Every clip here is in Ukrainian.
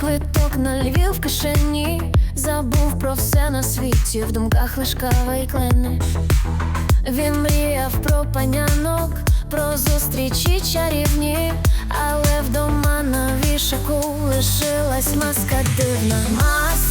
Квиток на львів в кишені, забув про все на світі, в думках лиш кава і клени. Він мріяв про панянок, про зустрічі чарівні, але вдома на вішаку лишилась маска дивна. Маска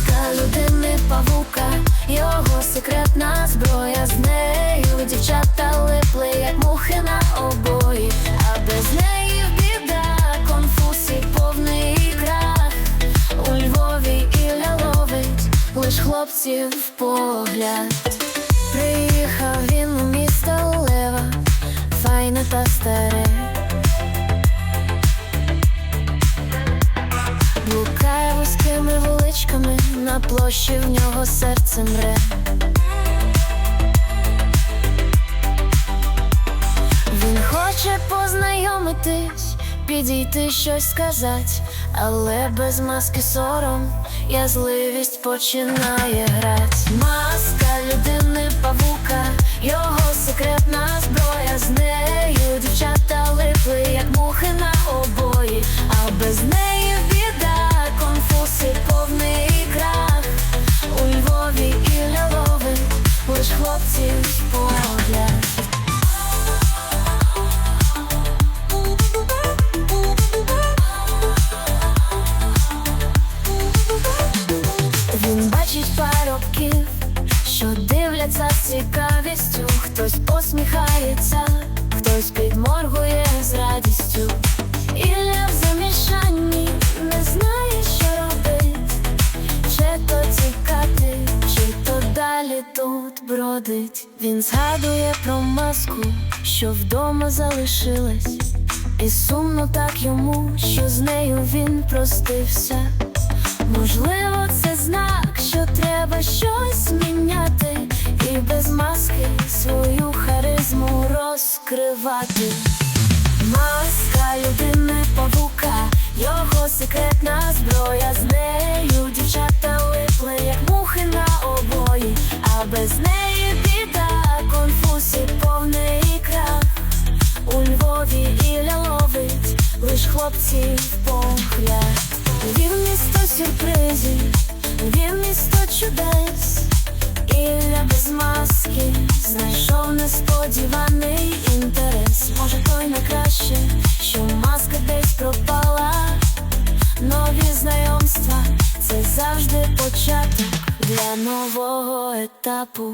хлопців погляд. Приїхав він у місто Лева, файне та старе. Блукає вузькими вуличками, на площі в нього серце мре. Він хоче познайомитись, підійти щось сказать, але без маски сором язливість починає грать. Маска людини павука, його секретна зброя з нею дівчата липли, як мухи на обої, а без неї біда, конфуз і повний крах. У Львові Ілля ловить лиш хлопців дивляться з цікавістю, хтось посміхається, хтось підморгує з радістю. Ілля в замішанні не знає, що робить, чи то тікати, чи то далі тут бродить. Він згадує про маску, що вдома залишилась, і сумно так йому, що з нею він простився. Можливо, це знак, що треба щось і без маски свою харизму розкривати. Маска людини павука, його секретна зброя з нею дівчата липли, як мухи на обої, а без неї біда, конфуз і повний крах. У Львові Ілля ловить лиш хлопців погляд. Він місто сюрпризів, він місто чудес, Ілля без маски знайшов несподіваний інтерес. Може, той на краще, що маска десь пропала. Нові знайомства це завжди початок для нового етапу.